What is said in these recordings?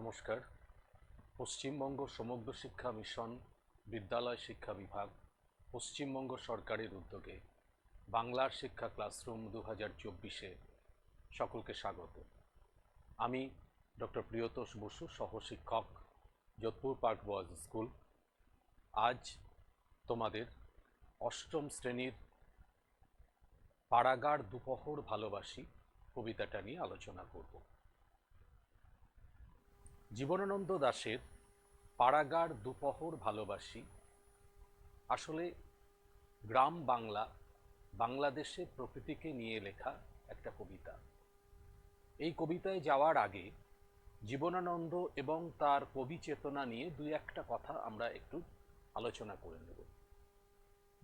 নমস্কার। পশ্চিমবঙ্গ সমগ্র শিক্ষা মিশন, বিদ্যালয় শিক্ষা বিভাগ, পশ্চিমবঙ্গ সরকারের উদ্যোগে বাংলার শিক্ষা ক্লাসরুম দু হাজার চব্বিশে সকলকে স্বাগত। আমি ডক্টর প্রিয়তোষ বসু, সহশিক্ষক, যোধপুর পার্ক বয়েজ স্কুল। আজ তোমাদের অষ্টম শ্রেণির পাড়াগার দুপহর ভালোবাসি কবিতাটা নিয়ে আলোচনা করব। জীবনানন্দ দাশের পাড়াগার দুপহর ভালোবাসি। আসলে গ্রাম বাংলা, বাংলাদেশের প্রকৃতিকে নিয়ে লেখা একটা কবিতা। এই কবিতায় যাওয়ার আগে জীবনানন্দ এবং তার কবি চেতনা নিয়ে দুই একটা কথা আমরা একটু আলোচনা করে নেব।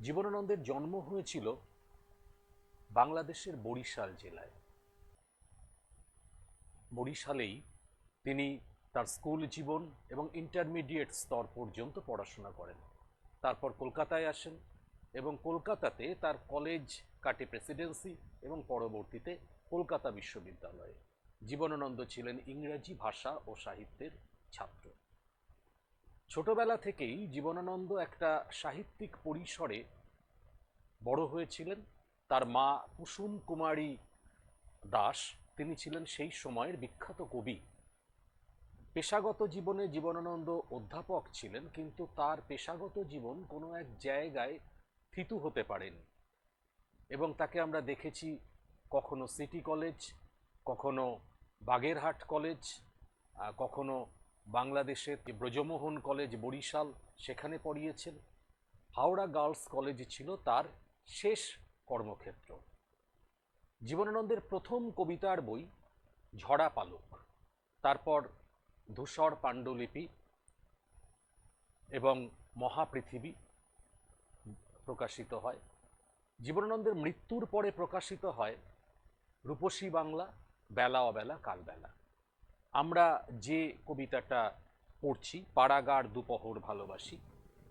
জীবনানন্দের জন্ম হয়েছিল বাংলাদেশের বরিশাল জেলায়। বরিশালেই তিনি তার স্কুল জীবন এবং ইন্টারমিডিয়েট স্তর পর্যন্ত পড়াশোনা করেন। তারপর কলকাতায় আসেন এবং কলকাতাতে তার কলেজ কাটে প্রেসিডেন্সি এবং পরবর্তীতে কলকাতা বিশ্ববিদ্যালয়ে। জীবনানন্দ ছিলেন ইংরেজি ভাষা ও সাহিত্যের ছাত্র। ছোটবেলা থেকেই জীবনানন্দ একটা সাহিত্যিক পরিসরে বড় হয়েছিলেন। তার মা কুসুম কুমারী দাস, তিনি ছিলেন সেই সময়ের বিখ্যাত কবি। পেশাগত জীবনে জীবনানন্দ অধ্যাপক ছিলেন, কিন্তু তার পেশাগত জীবন কোনো এক জায়গায় থিতু হতে পারেনি। এবং তাকে আমরা দেখেছি কখনো সিটি কলেজ, কখনো বাগেরহাট কলেজ কখনো বাংলাদেশের ব্রজমোহন কলেজ, বরিশাল, সেখানে পড়িয়েছেন। হাওড়া গার্লস কলেজ ছিল তার শেষ কর্মক্ষেত্র। জীবনানন্দের প্রথম কবিতার বই ঝরা পালক। তারপর ধূসর পাণ্ডুলিপি এবং মহাপৃথিবী প্রকাশিত হয়। জীবনানন্দের মৃত্যুর পরে প্রকাশিত হয় রূপসী বাংলা, বেলা অবেলা, কালবেলা। আমরা যে কবিতাটা পড়ছি পাড়াগার দুপহর ভালোবাসি,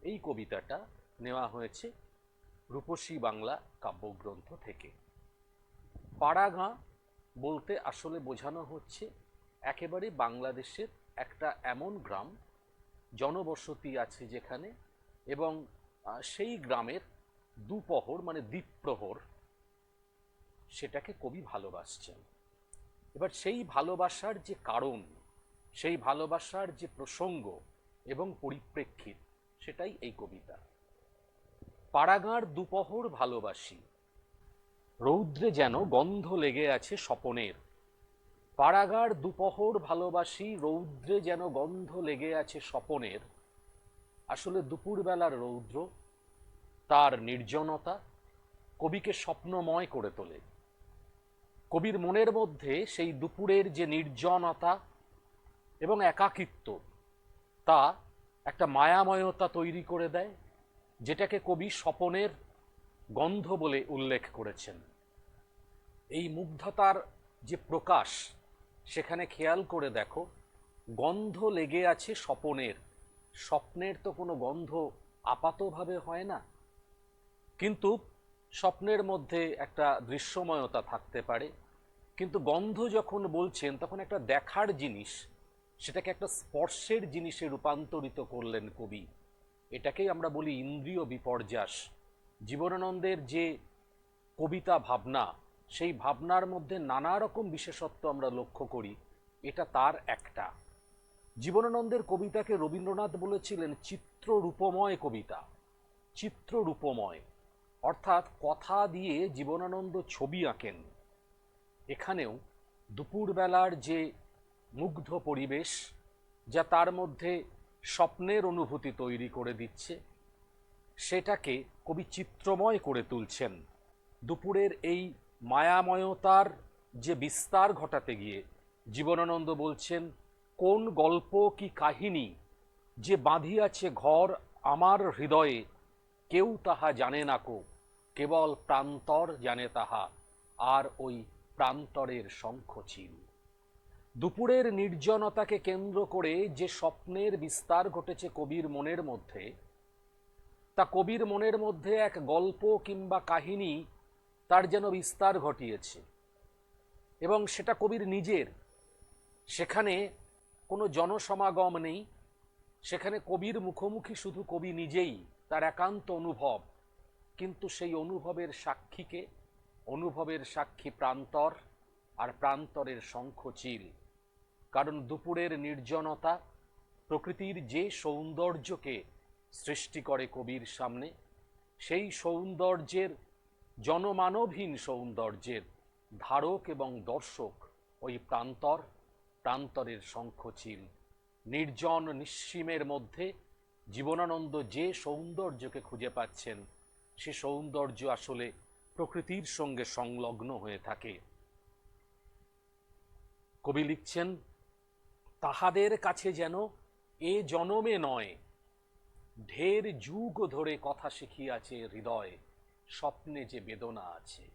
এই কবিতাটা নেওয়া হয়েছে রূপসী বাংলা কাব্যগ্রন্থ থেকে। পাড়াগাঁ বলতে আসলে বোঝানো হচ্ছে একেবারে বাংলাদেশের একটা এমন গ্রাম, জনবসতি আছে যেখানে, এবং সেই গ্রামের দুপহর মানে দ্বীপ্রহর, সেটাকে কবি ভালোবাসছেন। এবার সেই ভালোবাসার যে কারণ, সেই ভালোবাসার যে প্রসঙ্গ এবং পরিপ্রেক্ষিত, সেটাই এই কবিতা। পাড়াগাঁর দুপহর ভালোবাসি, রৌদ্রে যেন গন্ধ লেগে আছে স্বপনের পাড়াগার দুপহর ভালোবাসি, রৌদ্রে যেন গন্ধ লেগে আছে স্বপনের। আসলে দুপুরবেলার রৌদ্র, তার নির্জনতা কবিকে স্বপ্নময় করে তোলে। কবির মনের মধ্যে সেই দুপুরের যে নির্জনতা এবং একাকিত্ব, তা একটা মায়াময়তা তৈরি করে দেয়, যেটাকে কবি স্বপনের গন্ধ বলে উল্লেখ করেছেন। এই মুগ্ধতার যে প্রকাশ সেখানে খেয়াল করে দেখো, গন্ধ লেগে আছে স্বপনের। স্বপ্নের তো কোনো গন্ধ আপাতভাবে হয় না। কিন্তু স্বপ্নের মধ্যে একটা দৃশ্যময়তা থাকতে পারে। কিন্তু গন্ধ যখন বলছেন, তখন একটা দেখার জিনিস, সেটাকে একটা স্পর্শের জিনিসে রূপান্তরিত করলেন কবি। এটাকেই আমরা বলি ইন্দ্রিয় বিপর্যাস। জীবনানন্দের যে কবিতা ভাবনা সেই ভাবনার মধ্যে নানা রকম বিশেষত্ব আমরা লক্ষ্য করি, এটা তার একটা। জীবনানন্দের কবিতাকে রবীন্দ্রনাথ বলেছিলেন চিত্ররূপময় কবিতা। চিত্ররূপময়, অর্থাৎ কথা দিয়ে জীবনানন্দ ছবি আঁকেন। এখানেও দুপুরবেলার যে মুগ্ধ পরিবেশ, যা তার মধ্যে স্বপ্নের অনুভূতি তৈরি করে দিচ্ছে, সেটাকে কবি চিত্রময় করে তুলছেন। দুপুরের এই মায়াময়তার যে বিস্তার ঘটাতে গিয়ে জীবনানন্দ বলছেন, কোন গল্প কি কাহিনী যে বাঁধিয়াছে ঘর আমার হৃদয়ে, কেউ তাহা জানে না কো, কেবল প্রান্তর জানে তাহা, আর ওই প্রান্তরের শঙ্খ চিল দুপুরের নির্জনতাকে কেন্দ্র করে যে স্বপ্নের বিস্তার ঘটেছে কবির মনের মধ্যে, তা কবির মনের মধ্যে এক গল্প কিংবা কাহিনী তার যেন বিস্তার ঘটিয়েছে। এবং সেটা কবির নিজের। সেখানে কোনো জনসমাগম নেই। সেখানে কবির মুখোমুখি শুধু কবি নিজেই, তার একান্ত অনুভব। কিন্তু সেই অনুভবের সাক্ষীকে, অনুভবের সাক্ষী প্রান্তর আর প্রান্তরের শঙ্খচিল। কারণ দুপুরের নির্জনতা, প্রকৃতির যে সৌন্দর্যকে সৃষ্টি করে কবির সামনে, সেই সৌন্দর্যের জনমানবহীন সৌন্দর্যের ধারক এবং দর্শক ওই প্রান্তর, প্রান্তরের শঙ্খচিল। নির্জন নিঃসীমের মধ্যে জীবনানন্দ যে সৌন্দর্যকে খুঁজে পাচ্ছেন, সে সৌন্দর্য আসলে প্রকৃতির সঙ্গে সংলগ্ন হয়ে থাকে। কবি লিখছেন, তাহাদের কাছে যেন এ জনমে নয়, ঢের যুগ ধরে কথা শিখিয়াছে হৃদয়। স্বপ্নে যে বেদনা আছে।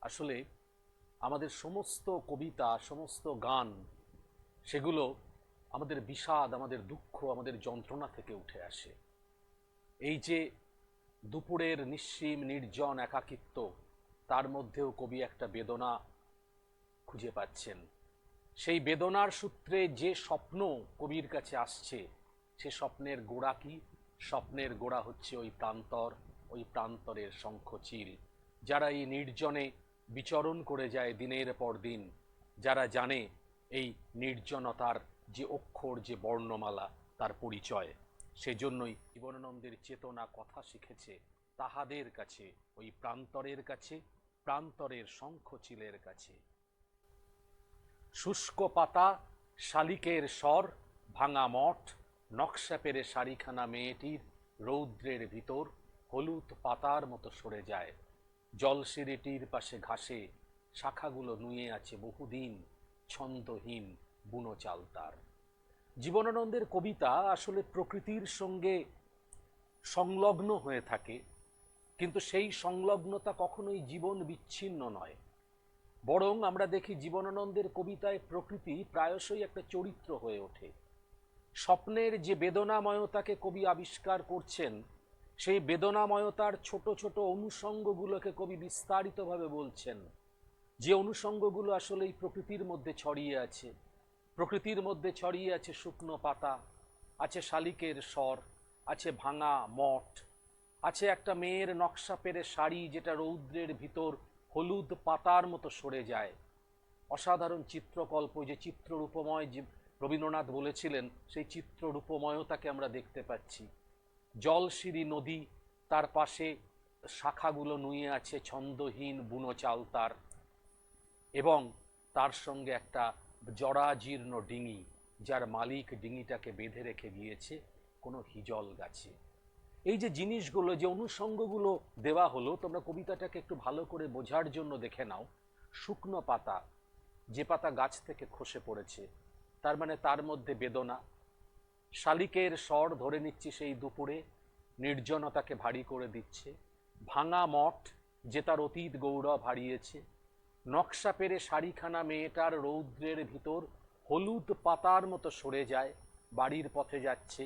আসলে আমাদের সমস্ত কবিতা, সমস্ত গান, সেগুলো আমাদের বিষাদ, আমাদের দুঃখ, আমাদের যন্ত্রণা থেকে উঠে আসে। এই যে দুপুরের নিঃসীম, নির্জন একাকিত্ব, তার মধ্যেও কবি একটা বেদনা খুঁজে পাচ্ছেন। সেই বেদনার সূত্রে যে স্বপ্ন কবির কাছে আসছে, সে স্বপ্নের গোড়া কি? স্বপ্নের গোড়া হচ্ছে ওই প্রান্তর। ওই প্রান্তরের শঙ্খচিল, যারা এই নির্জনে বিচরণ করে যায় দিনের পর দিন, যারা জানে এই নির্জনতার যে অক্ষর, যে বর্ণমালা, তার পরিচয়। সেজন্যই জীবনানন্দের চেতনা কথা শিখেছে তাহাদের কাছে, ওই প্রান্তরের কাছে, প্রান্তরের শঙ্খচিলের কাছে। শুষ্ক পাতা, শালিকের স্বর, ভাঙা মঠ, নকশা পেরে শাড়িখানা মেয়েটির রৌদ্রের ভিতর হলুদ পাতার মতো সরে যায়। জলসিঁড়িটির পাশে ঘাসে শাখাগুলো নুয়ে আছে বহুদিন ছন্দহীন বুনো চাল তার। জীবনানন্দের কবিতা আসলে প্রকৃতির সঙ্গে সংলগ্ন হয়ে থাকে, কিন্তু সেই সংলগ্নতা কখনোই জীবন বিচ্ছিন্ন নয়। বরং আমরা দেখি জীবনানন্দের কবিতায় প্রকৃতি প্রায়শই একটা চরিত্র হয়ে ওঠে। স্বপ্নের যে বেদনাময়তাকে কবি আবিষ্কার করছেন সেই বেদনাময়তার ছোট ছোট অনুষঙ্গগুলোকে কবি বিস্তারিতভাবে বলছেন। যে অনুষঙ্গগুলো আসলে এই প্রকৃতির মধ্যে ছড়িয়ে আছে। প্রকৃতির মধ্যে ছড়িয়ে আছে শুকনো পাতা, আছে শালিকের স্বর, আছে ভাঙা মঠ, আছে একটা মেয়ের নকশা পেরে শাড়ি যেটা রৌদ্রের ভিতর হলুদ পাতার মতো সরে যায়। অসাধারণ চিত্রকল্প যে চিত্ররূপময় যে রবীন্দ্রনাথ বলেছিলেন, সেই চিত্ররূপময়তাকে আমরা দেখতে পাচ্ছি। জলশিরি নদী, তার পাশে শাখাগুলো নুয়ে আছে ছন্দহীন বুনো চাল তার এবং তার সঙ্গে একটা জরাজীর্ণ ডিঙি, যার মালিক ডিঙিটাকে বেঁধে রেখে গিয়েছে কোনো হিজল গাছে। এই যে জিনিসগুলো, যে অনুষঙ্গগুলো দেওয়া হলো, তোমরা কবিতাটাকে একটু ভালো করে বোঝার জন্য দেখে নাও। শুকনো পাতা, যে পাতা গাছ থেকে খসে পড়েছে, তার মানে তার মধ্যে বেদনা শালিকের স্বর ধরে নিচ্ছি সেই দুপুরে, নির্জনতাকে ভারী করে দিচ্ছে। ভাঙা মঠ যে তার অতীত গৌরব হারিয়েছে। নকশা পেরে শাড়িখানা মেয়েটার রৌদ্রের ভিতর হলুদ পাতার মতো সরে যায়, বাড়ির পথে যাচ্ছে।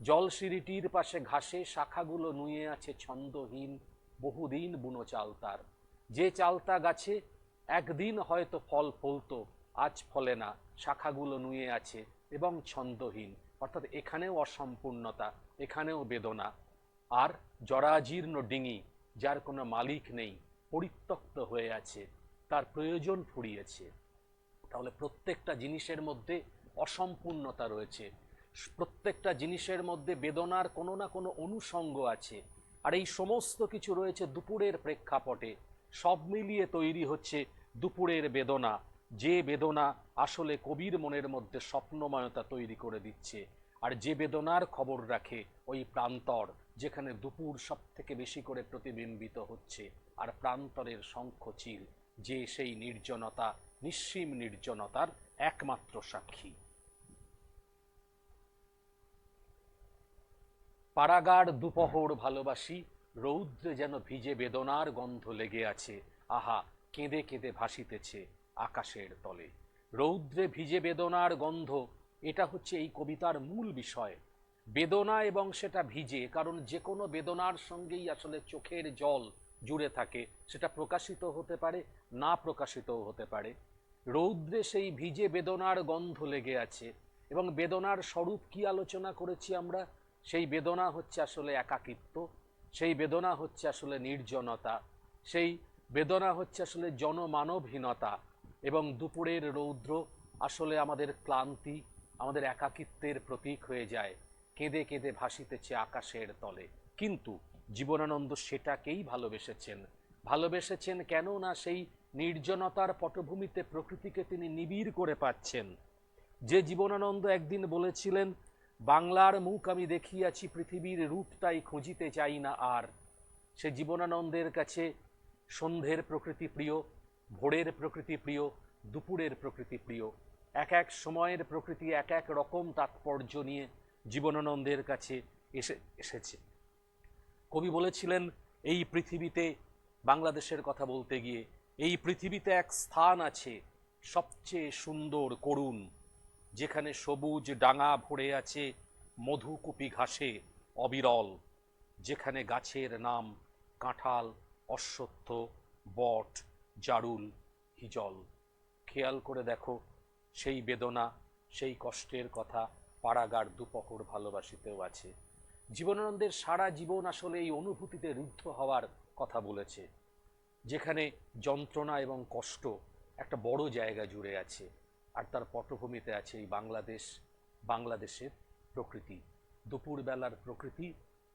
জলসিঁড়িটির পাশে ঘাসে শাখাগুলো নুয়ে আছে ছন্দহীন, বহুদিন বুনো চালতার যে চালতা গাছে একদিন হয়তো ফল ফলত, আজ ফলে না, শাখাগুলো নুয়ে আছে এবং ছন্দহীন। অর্থাৎ এখানেও অসম্পূর্ণতা, এখানেও বেদনা। আর জরাজীর্ণ ডিঙি, যার কোনো মালিক নেই, পরিত্যক্ত হয়ে আছে, তার প্রয়োজন ফুরিয়েছে। তাহলে প্রত্যেকটা জিনিসের মধ্যে অসম্পূর্ণতা রয়েছে। প্রত্যেকটা জিনিসের মধ্যে বেদনার কোনো না কোনো অনুষঙ্গ আছে। আর এই সমস্ত কিছু রয়েছে দুপুরের প্রেক্ষাপটে। সব মিলিয়ে তৈরি হচ্ছে দুপুরের বেদনা। যে বেদনা আসলে কবির মনের মধ্যে স্বপ্নময়তা তৈরি করে দিচ্ছে, আর যে বেদনার খবর রাখে ওই প্রান্তর যেখানে দুপুর সব থেকে বেশি করে প্রতিবিম্বিত হচ্ছে, আর প্রান্তরের শঙ্খচিল যে সেই নির্জনতা, নিঃসীম নির্জনতার একমাত্র সাক্ষী। পাড়াগার দুপহর ভালোবাসি, রৌদ্রে যেন ভিজে বেদনার গন্ধ লেগে আছে, আহা, কেঁদে কেঁদে ভাসিতেছে। আকাশের তলে। রৌদ্রে ভিজে বেদনার গন্ধ, এটা হচ্ছে এই কবিতার মূল বিষয়। বেদনা এবং সেটা ভিজে, কারণ যে কোনো বেদনার সঙ্গেই আসলে চোখের জল জুড়ে থাকে। সেটা প্রকাশিত হতে পারে, না প্রকাশিতও হতে পারে। রৌদ্রে সেই ভিজে বেদনার গন্ধ লেগে আছে, এবং বেদনার স্বরূপ কি আলোচনা করেছি আমরা? সেই বেদনা হচ্ছে আসলে একাকিত্ব, সেই বেদনা হচ্ছে আসলে নির্জনতা, সেই বেদনা হচ্ছে আসলে জনমানবহীনতা এবং দুপুরের রৌদ্র আসলে আমাদের ক্লান্তি, আমাদের একাকিত্বের প্রতীক হয়ে যায়, কেঁদে কেঁদে ভাসিতেছে আকাশের তলে। কিন্তু জীবনানন্দ সেটাকেই ভালোবেসেছেন। ভালোবেসেছেন কেন না সেই নির্জনতার পটভূমিতে প্রকৃতিকে তিনি নিবিড় করে পাচ্ছেন। যে জীবনানন্দ একদিন বলেছিলেন, বাংলার মুখ আমি দেখিয়াছি, পৃথিবীর রূপটাই খুঁজিতে চাই না আর। সে জীবনানন্দের কাছে সন্ধ্যের প্রকৃতি প্রিয় ভোরের প্রকৃতি প্রিয়, দুপুরের প্রকৃতি প্রিয়। এক এক সময়ের প্রকৃতি, এক এক রকম তাৎপর্য নিয়ে জীবনানন্দের কাছে এসে, এসেছে। কবি বলেছিলেন, এই পৃথিবীতে, বাংলাদেশের কথা বলতে গিয়ে, এই পৃথিবীতে এক স্থান আছে, সবচেয়ে সুন্দর করুণ, যেখানে সবুজ ডাঙা ভরে আছে মধুকুপি ঘাসে অবিরল, যেখানে গাছের নাম কাঁঠাল, অশ্বত্থ, বট জারুল হিজল। খেয়াল করে দেখো, সেই বেদনা, সেই কষ্টের কথা পাড়াগার দুপহর ভালোবাসিতেও আছে। জীবনানন্দের সারা জীবন আসলে এই অনুভূতিতে রুদ্ধ হওয়ার কথা বলেছে, যেখানে যন্ত্রণা এবং কষ্ট একটা বড় জায়গা জুড়ে আছে, আর তার পটভূমিতে আছে এই বাংলাদেশ, বাংলাদেশের প্রকৃতি। দুপুরবেলার প্রকৃতি,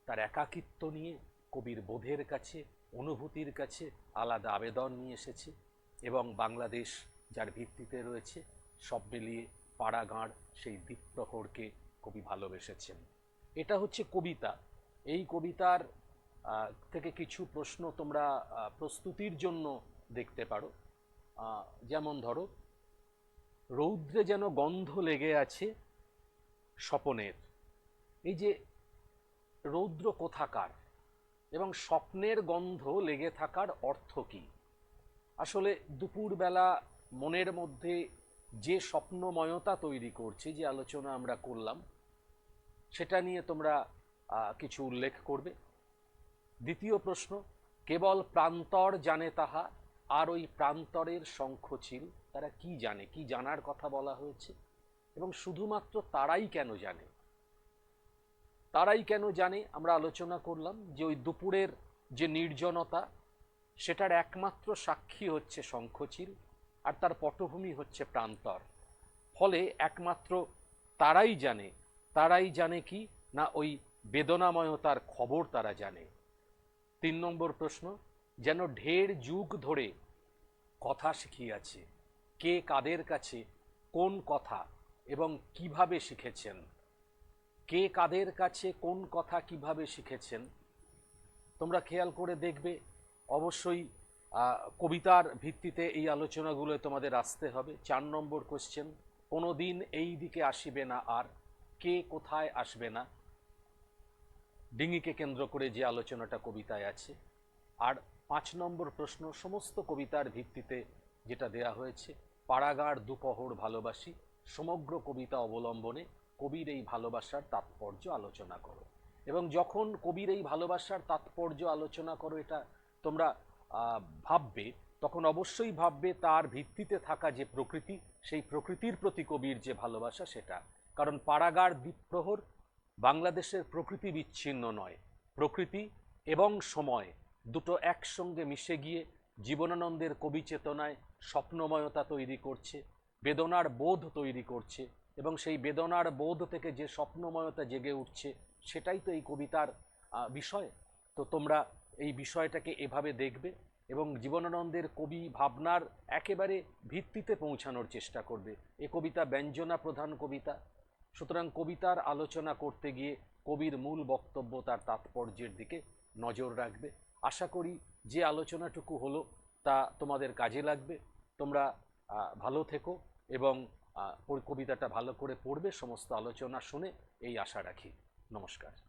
তার একাকিত্ব নিয়ে কবির বোধের কাছে অনুভূতির কাছে আলাদা আবেদন নিয়ে এসেছে এবং বাংলাদেশ যার ভিত্তিতে রয়েছে, সব মিলিয়ে পাড়াগাঁড় সেই দ্বীপ্রহরকে কবি ভালোবেসেছেন। এটা হচ্ছে কবিতা। এই কবিতার থেকে কিছু প্রশ্ন তোমরা প্রস্তুতির জন্য দেখতে পারো। যেমন ধরো, রৌদ্রে যেন গন্ধ লেগে আছে স্বপনের। এই যে রৌদ্র কোথাকার? এবং স্বপ্নের গন্ধ লেগে থাকার অর্থ কি? আসলে দুপুরবেলা মনের মধ্যে যে স্বপ্নময়তা তৈরি করছে, যে আলোচনা আমরা করলাম, সেটা নিয়ে তোমরা কিছু উল্লেখ করবে? দ্বিতীয় প্রশ্ন, কেবল প্রান্তর জানে তাহা, আর ওই প্রান্তরের শঙ্খচিল, তারা কি জানে, কি জানার কথা বলা হয়েছে? এবং শুধুমাত্র তারাই কেন জানে? তারাই কেন জানে? আমরা আলোচনা করলাম যে ওই দুপুরের যে নির্জনতা, সেটার একমাত্র সাক্ষী হচ্ছে শঙ্খচিল আর তার পটভূমি হচ্ছে প্রান্তর। ফলে একমাত্র তারাই জানে তারাই জানে কি? না ওই বেদনাময়তার খবর তারা জানে। তিন নম্বর প্রশ্ন, যেন ঢের যুগ ধরে কথা শিখিয়াছে, কে কাদের কাছে কোন কথা এবং কীভাবে শিখেছেন? কে কাদের কাছে কোন কথা কীভাবে শিখেছেন? তোমরা খেয়াল করে দেখবে, অবশ্যই কবিতার ভিত্তিতে এই আলোচনাগুলো তোমাদের আসতে হবে। চার নম্বর কোশ্চেন কোনো দিন এই দিকে আসিবে না আর, কে কোথায় আসবে না? ডিঙিকে কেন্দ্র করে যে আলোচনাটা কবিতায় আছে। আর পাঁচ নম্বর প্রশ্ন, সমস্ত কবিতার ভিত্তিতে যেটা দেয়া হয়েছে, পাড়াগার দুপহর ভালোবাসি, সমগ্র কবিতা অবলম্বনে কবির এই ভালোবাসার তাৎপর্য আলোচনা করো। এবং যখন কবির এই ভালোবাসার তাৎপর্য আলোচনা করো, এটা তোমরা ভাববে, তখন অবশ্যই ভাববে তার ভিত্তিতে থাকা যে প্রকৃতি, সেই প্রকৃতির প্রতি কবির যে ভালোবাসা সেটা। কারণ পাড়াগার দ্বীপ্রহর বাংলাদেশের প্রকৃতি বিচ্ছিন্ন নয়। প্রকৃতি এবং সময় দুটো একসঙ্গে মিশে গিয়ে জীবনানন্দের কবি চেতনায় স্বপ্নময়তা তৈরি করছে, বেদনার বোধ তৈরি করছে এবং সেই বেদনার বোধ থেকে যে স্বপ্নময়তা জেগে উঠছে, সেটাই তো এই কবিতার বিষয়। তো তোমরা এই বিষয়টাকে এভাবে দেখবে এবং জীবনানন্দের কবি ভাবনার একেবারে ভিত্তিতে পৌঁছানোর চেষ্টা করবে। এ কবিতা ব্যঞ্জনা প্রধান কবিতা। সুতরাং কবিতার আলোচনা করতে গিয়ে কবির মূল বক্তব্য তার তাৎপর্যের দিকে নজর রাখবে। আশা করি যে আলোচনাটুকু হলো তা তোমাদের কাজে লাগবে। তোমরা ভালো থেকো এবং কবিতাটা ভালো করে পড়বে সমস্ত আলোচনা শুনে এই আশা রাখি। নমস্কার।